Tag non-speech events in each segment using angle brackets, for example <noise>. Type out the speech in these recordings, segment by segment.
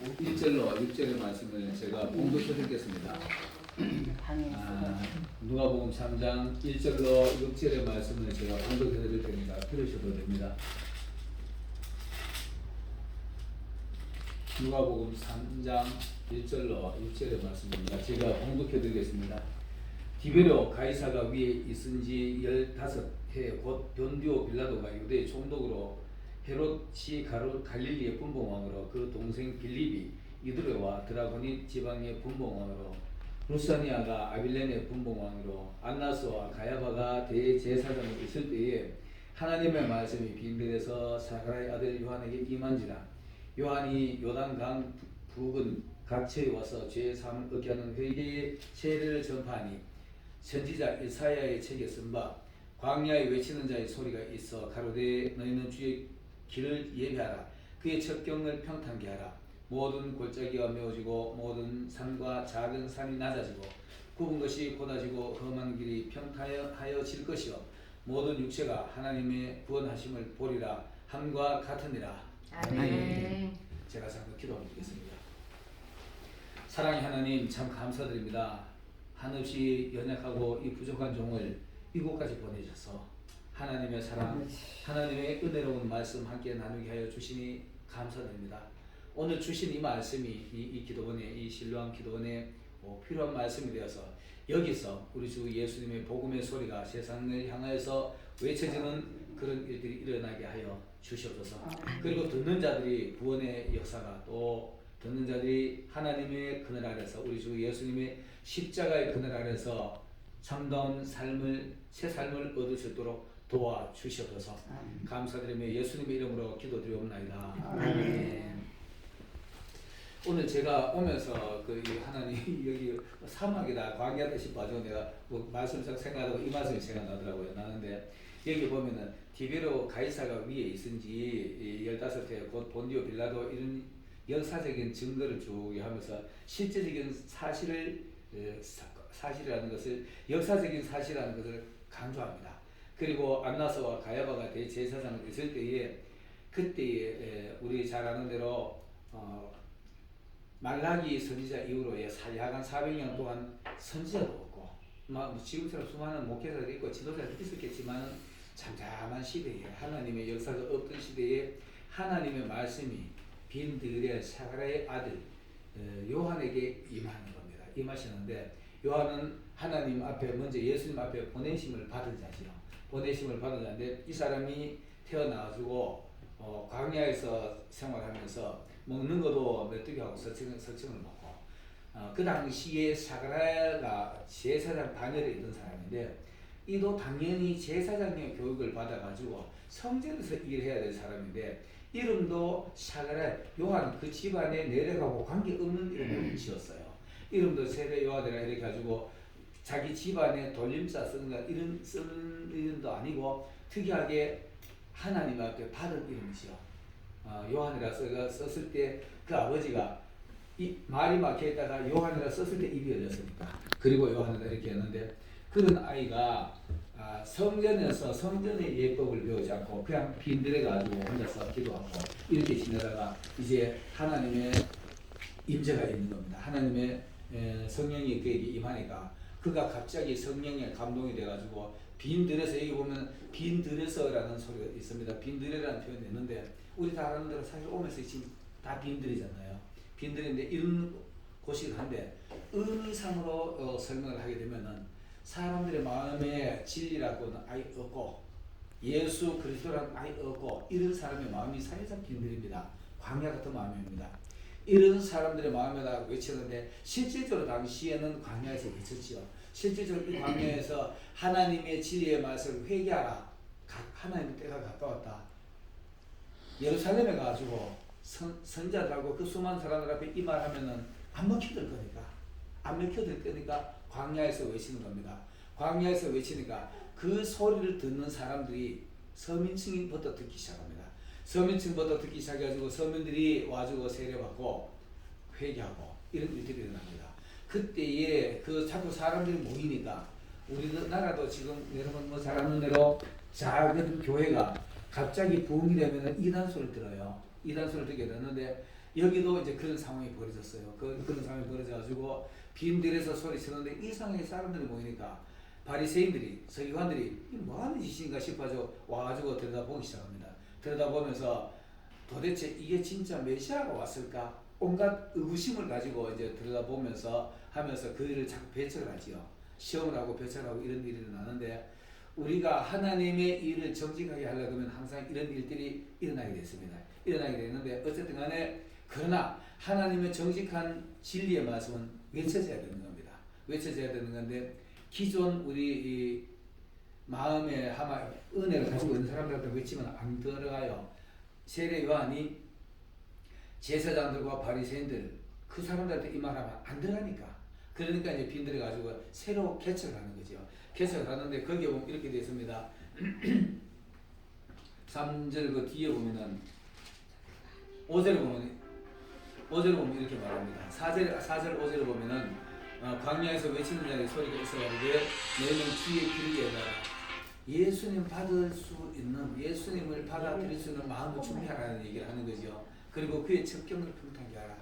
1절로 6절의 말씀을 제가 공독해 드리겠습니다. 아, 누가복음 3장 1절로 6절의 말씀을 제가 공독해 드릴 테니까 들으셔도 됩니다. 누가복음 3장 1절로 6절의 말씀입니다. 제가 공독해 드리겠습니다. 디베로 가이사가 위에 있은지 15해 곧 변디오 빌라도가 유대 총독으로 헤롯이 가로 갈릴리의 분봉왕으로 그 동생 빌립이 이드레와 드라고니 지방의 분봉왕으로 루사니아가 아빌렌의 분봉왕으로 안나스와 가야바가 대제사장으로 있을 때에 하나님의 말씀이 빈들에서 사가라의 아들 요한에게 임한지라. 요한이 요단강 부근 각처에 와서 죄 사함을 얻게 하는 회개의 세례를 전파하니 선지자 이사야의 책에 쓴 바 광야에 외치는 자의 소리가 있어 가로되 너희는 주의 길을 예배하라 그의 첩경을 평탄케 하라 모든 골짜기가 메워지고 모든 산과 작은 산이 낮아지고 굽은 것이 곧아지고 험한 길이 평탄하여질 것이요 모든 육체가 하나님의 구원하심을 보리라 함과 같으니라 아멘. 제가 잠깐 기도드리겠습니다. 사랑의 하나님 참 감사드립니다. 한없이 연약하고 이 부족한 종을 이곳까지 보내셔서 하나님의 사랑, 하나님의 은혜로운 말씀 함께 나누게 하여 주시니 감사드립니다. 오늘 주신 이 말씀이 이, 이 기도원에 이 신뢰한 기도원에 뭐 필요한 말씀이 되어서 여기서 우리 주 예수님의 복음의 소리가 세상을 향하여서 외쳐지는 그런 일들이 일어나게 하여 주시옵소서. 그리고 듣는 자들이 구원의 역사가 또 듣는 자들이 하나님의 그늘 아래서 우리 주 예수님의 십자가의 그늘 아래서 참다운 삶을 새 삶을 얻을 수 있도록 도와 주시옵소서. 감사드리며 예수님의 이름으로 기도드리옵나이다. 아멘. 오늘 제가 오면서 그이 하나님 <laughs> 여기 사막이다 광야다 싶어가지고 내가 뭐 말씀을 생각하다가 이 말씀이 생각나더라고요. 나는데 여기 보면은 디베로 가이사가 위에 있은지 15회 곧 본디오 빌라도 이런 역사적인 증거를 쭉 하면서 실제적인 사실을 어, 사- 사실이라는 것을 역사적인 사실이라는 것을 강조합니다. 그리고 안나스와 가야바가 대제사장을 있을 때에 그때에 에, 우리 잘 아는 대로 어, 말라기 선지자 이후로 예, 사- 약간 400년 동안 선지자도 없고 막 지금처럼 수많은 목회자들이 있고 지도자들이 있었겠지만 잠잠한 시대에 하나님의 역사가 없던 시대에 하나님의 말씀이 빈들의 사가라의 아들 어, 요한에게 임하는 겁니다. 임하시는데 요한은 하나님 앞에 먼저 예수님 앞에 보내심을 받은 자지요. 보내심을 자인데 이 사람이 태어나가지고 어, 광야에서 생활하면서 먹는 것도 메뚜기하고 서칭, 서칭을 먹고. 어, 그 당시에 사가라가 제사장 반열에 있던 사람인데 이도 당연히 제사장의 교육을 받아가지고 성전에서 일해야 될 사람인데 이름도 사가라 요한 그 집안에 내려가고 관계없는 이름을 지었어요. 이름도 세례 요한이라 이렇게 가지고 자기 집안에 돌림자 쓰는 거 이런 쓰는 이름도 아니고 특이하게 하나님 앞에 받은 이름이죠. 어, 요한이라 써, 썼을 때 그 아버지가 이 말이 막혀 있다가 요한이라 썼을 때 입이 열렸으니까 그리고 요한이라 이렇게 했는데 그런 아이가 아, 성전에서 성전의 예법을 배우지 않고 그냥 빈들에 가지고 혼자서 기도하고 이렇게 지내다가 이제 하나님의 임재가 있는 겁니다. 하나님의 에, 성령이 그에게 임하니까 그가 갑자기 성령의 감동이 돼가지고 빈 들에서 여기 보면 빈 들에서라는 소리가 있습니다. 빈 들이라는 표현이 있는데 우리 다 아는 대로 사실 오면서 지금 다 빈들이잖아요. 빈들인데 이런 곳이긴 한데 의미상으로 어, 설명을 하게 되면은 사람들의 마음에 진리라고는 아예 없고 예수 그리스도라는 아예 없고 이런 사람의 마음이 사실상 빈들입니다. 광야 같은 마음입니다. 이런 사람들의 마음에다 외치는데 실질적으로 당시에는 광야에서 외쳤지요. 실질적으로 이 광야에서 하나님의 진리의 말씀을 회개하라. 가- 하나님의 때가 가까웠다. 예루살렘에 가지고 선, 선자들하고 그 수많은 사람들 앞에 이 말하면은 안 먹혀들 거니까 안 먹혀들 거니까 광야에서 외치는 겁니다. 광야에서 외치니까 그 소리를 듣는 사람들이 서민층부터 듣기 시작합니다. 서민층부터 듣기 시작해가지고 서민들이 와주고 세례받고 회개하고 이런 일들이 일어납니다. 그때에 그 자꾸 사람들이 모이니까 우리나라도 지금 여러분 뭐잘 아는 대로 작은 교회가 갑자기 부흥이 되면 이단소를 들어요. 이단소를 듣게 되는데 여기도 이제 그런 상황이 벌어졌어요. 그, 그런 상황이 벌어져가지고 빈들에서 소리치는데 이상하게 사람들이 모이니까 바리새인들이 서기관들이 이게 뭐 하는 짓인가 싶어서 와가지고 들여다보기 시작합니다. 들여다보면서 도대체 이게 진짜 메시아가 왔을까? 온갖 의구심을 가지고 이제 들여다보면서 하면서 그 일을 자꾸 배척을 하지요. 시험을 하고 배척을 하고 이런 일이 일어나는데 우리가 하나님의 일을 정직하게 하려면 항상 이런 일들이 일어나게 됐습니다. 일어나게 되는데 어쨌든 간에 그러나 하나님의 정직한 진리의 말씀은 외쳐져야 되는 겁니다. 외쳐져야 되는 건데 기존 우리 이 마음에 하마 은혜를 가지고 있는 사람들한테 외치면 안 들어가요. 세례 요한이 제사장들과 바리새인들 그 사람들한테 이 말하면 안 들어가니까 그러니까 이제 빈들에 가지고 새로 개척을 하는 거죠. 개척을 하는데 거기에 보면 이렇게 되어 있습니다. <clears throat> 3절 그 뒤에 보면은 5절에 보면 5절에 보면 이렇게 말합니다. 4절 4절 5절에 보면은 어, 광야에서 외치는 자의 소리가 있어가지고 너희는 주의 길을 예다라 예수님 받을 수 있는 예수님을 받아들일 수 있는 마음을 준비하라는 얘기를 하는 거죠. 그리고 그의 첩경을 평탄케 하라.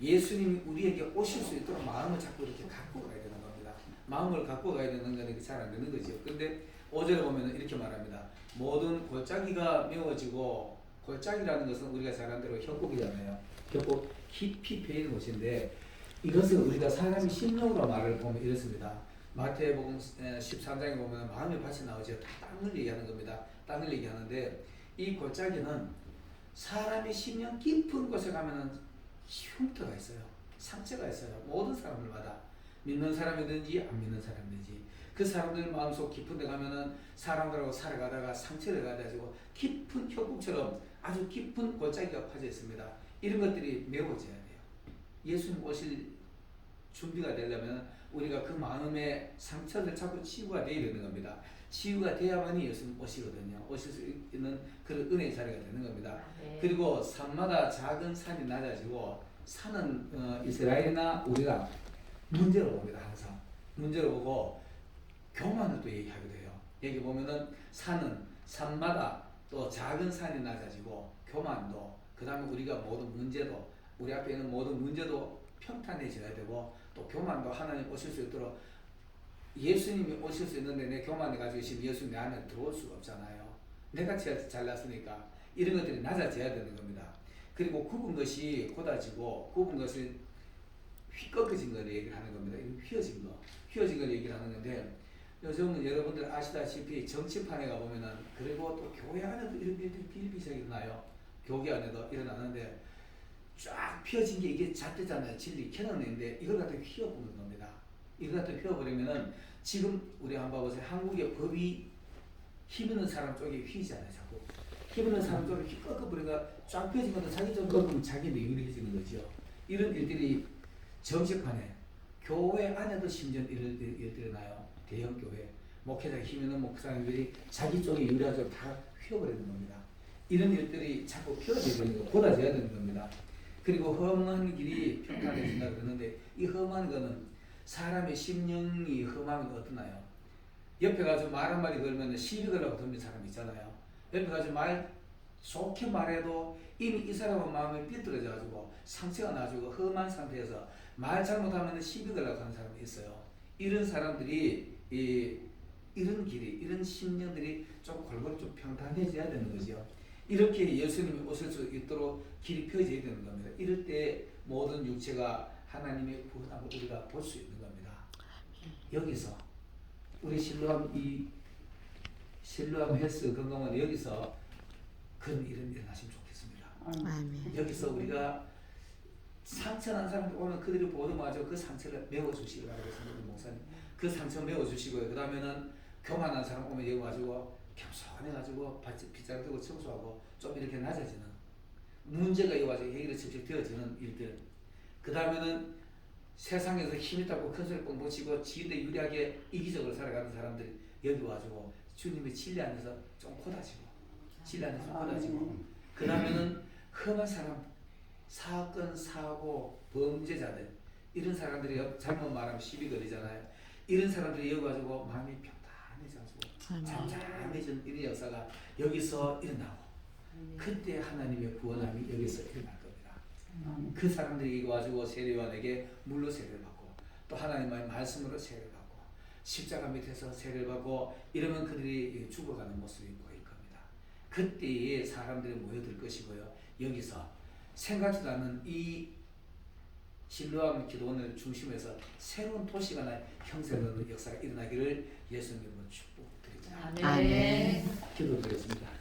예수님이 우리에게 오실 수 있도록 마음을 자꾸 이렇게 갖고 가야 되는 겁니다. 마음을 갖고 가야 되는 거는 잘안 되는 거죠. 근데 5절에 보면 이렇게 말합니다. 모든 골짜기가 메워지고 골짜기라는 것은 우리가 잘 아는 대로 협곡이잖아요. 협곡 깊이 패이는 곳인데 이것은 우리가 사람이 심령으로 말을 보면 이렇습니다. 마태복음 13장에 보면 마음의 밭이 나오죠. 다 땅을 얘기하는 겁니다. 땅을 얘기하는데 이 골짜기는 사람이 심령 깊은 곳에 가면은 흉터가 있어요. 상처가 있어요. 모든 사람들마다 믿는 사람이든지 안 믿는 사람이든지 그 사람들 마음속 깊은 데 가면은 사람들하고 살아가다가 상처를 가지고 깊은 협곡처럼 아주 깊은 골짜기가 파져 있습니다. 이런 것들이 메워져야 돼요. 예수님 오실 준비가 되려면 우리가 그 마음의 상처를 자꾸 치유가 되어야 되는 겁니다. 치유가 돼야만이 예수님 오시거든요. 오실 수 있는 그런 은혜의 자리가 되는 겁니다. 네. 그리고 산마다 작은 산이 낮아지고 산은 어, 이스라엘이나 우리가 문제로 봅니다. 항상 문제로 보고 교만을 또 얘기하게 돼요. 여기 보면은 산은 산마다 또 작은 산이 낮아지고 교만도 그 다음에 우리가 모든 문제도 우리 앞에 있는 모든 문제도 평탄해져야 되고 또 교만도 하나님 오실 수 있도록 예수님이 오실 수 있는데 내 교만을 가지고 있으면 예수님 내 안에 들어올 수가 없잖아요. 내가 제- 잘났으니까 이런 것들이 낮아져야 되는 겁니다. 그리고 굽은 것이 곧아지고 굽은 것은 휘꺾어진 걸 얘기를 하는 겁니다. 휘어진 거, 휘어진 걸 얘기를 하는 건데 요즘은 여러분들 아시다시피 정치판에 가 보면은 그리고 또 교회 안에도 이런 일들이 비일비재하게 일어나요. 교회 안에도 일어나는데 쫙 휘어진 게 이게 잣대잖아요. 진리 캐논인데 이걸 갖다 휘어보는 겁니다. 이걸 갖다 휘어버리면은 지금 우리 한번 보세요. 한국의 법이 힘 있는 사람 쪽에 휘잖아요. 자꾸 힘 있는 사람 쪽에 휘 꺾어버리니까 쫙 펴진 것도 자기 좀 꺾으면 자기는 유리해지는 거죠. 이런 일들이 정치판에 교회 안에도 심지어 이런 일- 일들이 나요. 대형 교회 목회자 힘 있는 목사님들이 자기 쪽에 유리하죠. 다 휘어버리는 겁니다. 이런 일들이 자꾸 휘어져야 되는 거, 곧아져야 되는 겁니다. 그리고 험한 길이 평탄해진다 그러는데 이 험한 거는 사람의 심령이 험하면 어떠나요? 옆에 가서 말 한마디 걸면 시비 걸라고 덤빈 사람 있잖아요. 옆에 가서 말 좋게 말해도 이미 이 사람은 마음이 삐뚤어져 가지고 상처가 나지고 험한 상태에서 말 잘못하면 시비 걸라고 하는 사람이 있어요. 이런 사람들이 이 이런 길이 이런 심령들이 좀 골고루 좀 평탄해져야 되는 거죠. 이렇게 예수님이 오실 수 있도록 길이 펴져야 되는 겁니다. 이럴 때 모든 육체가 하나님의 구원함을 우리가 볼 수 있는 겁니다. 여기서 우리 실로암 이 실로암 헬스 건강원 여기서 그런 일은 일어나시면 좋겠습니다. 아멘. 여기서 우리가 상처난 사람들 오면 그들이 보더마저 그 상처를 메워주시기 바라겠습니다. 목사님. 그 상처 메워주시고요. 그 다음에는 교만한 사람 오면 여기 와가지고 겸손해가지고 빗자루 들고 청소하고 좀 이렇게 낮아지는 문제가 여기 와서 해결이 직접 되어지는 일들. 그 다음에는 세상에서 힘있다고 큰 소리 뻥뻥 치고 지인데 유리하게 이기적으로 살아가는 사람들이 여기 와가지고 주님의 진리 안에서 좀 고다지고 진리 안에서 고다지고 그 다음에는 험한 사람 사건 사고 범죄자들 이런 사람들이 잘못 말하면 시비 걸리잖아요. 이런 사람들이 여기 가지고 마음이 평탄해져가지고 잠잠해진 이런 역사가 여기서 일어나고 그때 하나님의 구원함이 여기서 일어날 겁니다. 그 사람들이 이거 가지고 세례요한에게 물로 세례를 받고 또 하나님의 말씀으로 세례를 받고 십자가 밑에서 세례를 받고 이러면 그들이 죽어가는 모습이 보일 겁니다. 그때에 사람들이 모여들 것이고요. 여기서 생각지도 않은 이 신뢰함 기도원을 중심에서 새로운 도시가 나 형성되는 역사가 일어나기를 예수님으로 축복 드립니다. 아멘. 기도드리겠습니다.